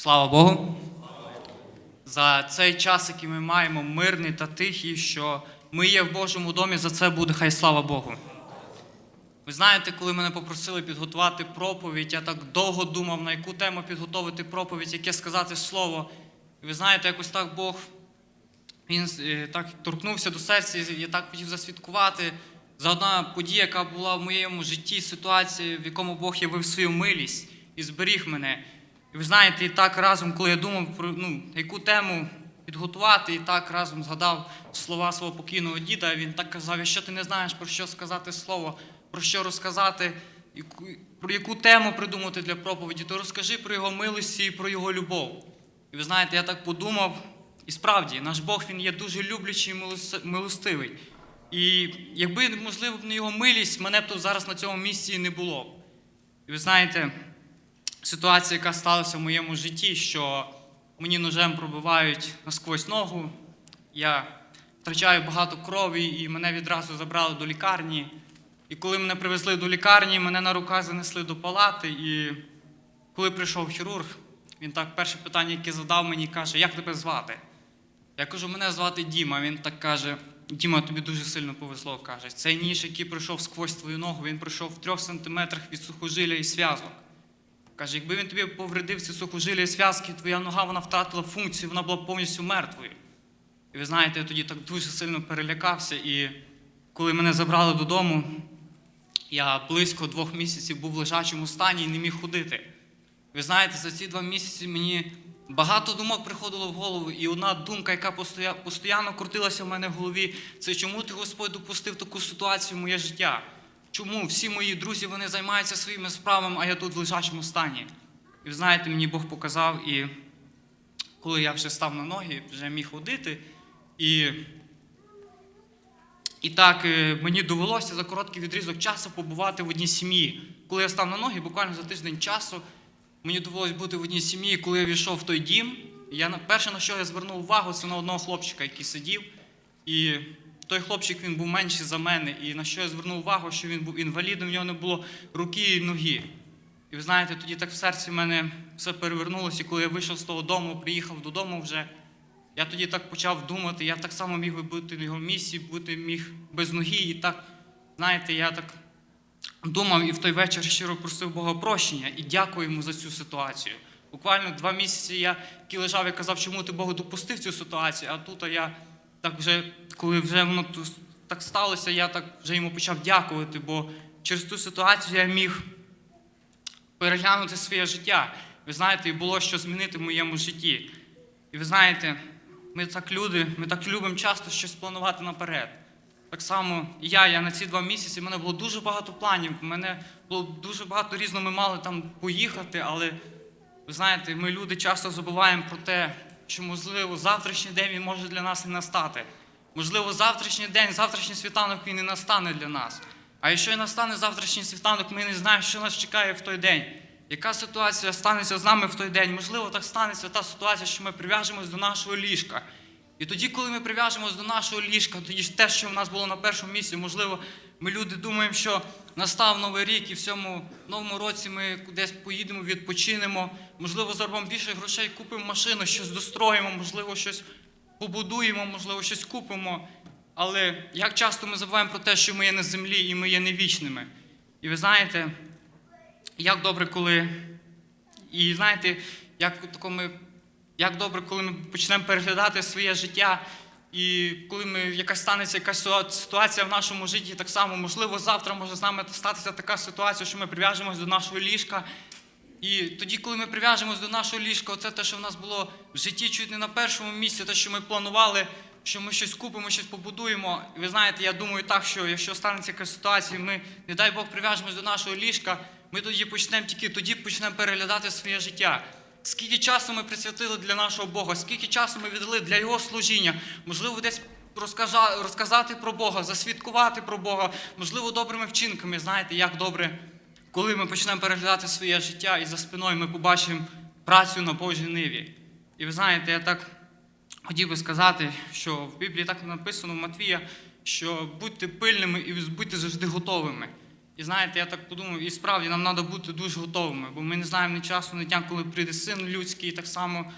Слава Богу. За цей час, який ми маємо, мирний та тихий, що ми є в Божому домі, за це буде хай слава Богу. Ви знаєте, коли мене попросили підготувати проповідь, я так довго думав, на яку тему підготовити проповідь, яке сказати слово. І ви знаєте, якось так Бог він е, так торкнувся до серця, і я так хотів засвідкувати за одна подія, яка була в моєму житті, ситуація, в якому Бог явив свою милість і зберіг мене. І ви знаєте, і так разом, коли я думав про ну, яку тему підготувати, і так разом згадав слова свого покійного діда, він так казав: якщо ти не знаєш про що сказати слово, про що розказати, про яку тему придумати для проповіді, то розкажи про його милості і про його любов. І ви знаєте, я так подумав, і справді, наш Бог він є дуже люблячий і милостивий. І якби, можливо, не його милість, мене б тут зараз на цьому місці не було. І ви знаєте, ситуація, яка сталася в моєму житті, що мені ножем пробивають насквозь ногу, я втрачаю багато крові, і мене відразу забрали до лікарні. І коли мене привезли до лікарні, мене на руках занесли до палати. І коли прийшов хірург, він так перше питання, яке задав мені, каже, як тебе звати? Я кажу, мене звати Діма. Він так каже: Діма, тобі дуже сильно повезло. каже. Цей ніж, який пройшов сквозь твою ногу, він пройшов в трьох сантиметрах від сухожилля і зв'язок. Каже, якби він тобі повредив ці сухожилля і зв'язки, твоя нога вона втратила функцію, вона була повністю мертвою. І ви знаєте, я тоді так дуже сильно перелякався. І коли мене забрали додому, я близько двох місяців був в лежачому стані і не міг ходити. Ви знаєте, за ці два місяці мені багато думок приходило в голову, і одна думка, яка постійно крутилася в мене в голові, це чому ти, Господь, допустив таку ситуацію в моє життя? Чому всі мої друзі вони займаються своїми справами, а я тут в лежачому стані? І ви знаєте, мені Бог показав, і коли я вже став на ноги, вже міг ходити, і і так е, мені довелося за короткий відрізок часу побувати в одній сім'ї. Коли я став на ноги, буквально за тиждень часу, мені довелося бути в одній сім'ї, коли я війшов в той дім. Я перше, на що я звернув увагу, це на одного хлопчика, який сидів. І той хлопчик він був менший за мене. І на що я звернув увагу, що він був інвалідом, в нього не було руки і ноги. І ви знаєте, тоді так в серці в мене все перевернулося, і коли я вийшов з того дому, приїхав додому вже. Я тоді так почав думати, я так само міг би бути на його місці, бути міг без ноги. І так, знаєте, я так думав і в той вечір щиро просив Бога прощення і дякую йому за цю ситуацію. Буквально два місяці я лежав і казав, чому ти Богу допустив цю ситуацію, а тут я так вже, коли вже воно так сталося, я так вже йому почав дякувати, бо через ту ситуацію я міг переглянути своє життя. Ви знаєте, і було що змінити в моєму житті. І ви знаєте, ми так люди, ми так любимо часто щось планувати наперед. Так само і я, я на ці два місяці, в мене було дуже багато планів. в мене було дуже багато різного, ми мали там поїхати, але ви знаєте, ми люди часто забуваємо про те, що, можливо, завтрашній день він може для нас і настати. Можливо, завтрашній день, завтрашній світанок він і настане для нас. А якщо і настане завтрашній світанок, ми не знаємо, що нас чекає в той день. Яка ситуація станеться з нами в той день? Можливо, так станеться та ситуація, що ми прив'яжемось до нашого ліжка. І тоді, коли ми прив'яжемось до нашого ліжка, тоді ж те, що в нас було на першому місці, можливо, ми люди думаємо, що настав новий рік, і в цьому новому році ми кудись поїдемо, відпочинемо. Можливо, заробимо більше грошей, купимо машину, щось достроїмо, можливо, щось побудуємо, можливо, щось купимо. Але як часто ми забуваємо про те, що ми є на землі і ми є не вічними. І ви знаєте, як добре, коли. І знаєте, як тако ми як добре, коли ми почнемо переглядати своє життя, і коли ми якась станеться якась ситуація в нашому житті, так само, можливо, завтра може з нами статися така ситуація, що ми прив'яжемось до нашого ліжка. І тоді, коли ми прив'яжемось до нашого ліжка, це те, що в нас було в житті чуть не на першому місці, те, що ми планували, що ми щось купимо, щось побудуємо. І ви знаєте, я думаю так, що якщо станеться якась ситуація, ми, не дай Бог, прив'яжемось до нашого ліжка, ми тоді почнемо тільки тоді почнемо переглядати своє життя. Скільки часу ми присвятили для нашого Бога, скільки часу ми віддали для Його служіння, можливо, десь розказати про Бога, засвідкувати про Бога, можливо, добрими вчинками. Знаєте, як добре, коли ми почнемо переглядати своє життя і за спиною ми побачимо працю на Божій ниві. І ви знаєте, я так хотів би сказати, що в Біблії так написано в Матвія, що будьте пильними і будьте завжди готовими. І знаєте, я так подумав, і справді нам треба бути дуже готовими, бо ми не знаємо ні часу, ні дня, коли прийде син людський, і так само,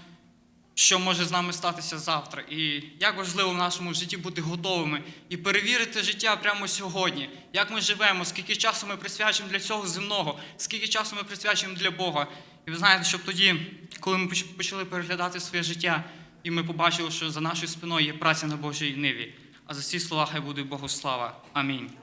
що може з нами статися завтра. І як важливо в нашому житті бути готовими і перевірити життя прямо сьогодні, як ми живемо, скільки часу ми присвячуємо для цього земного, скільки часу ми присвячуємо для Бога. І ви знаєте, щоб тоді, коли ми почали переглядати своє життя, і ми побачили, що за нашою спиною є праця на Божій ниві. А за ці слова хай буде Богу слава. Амінь.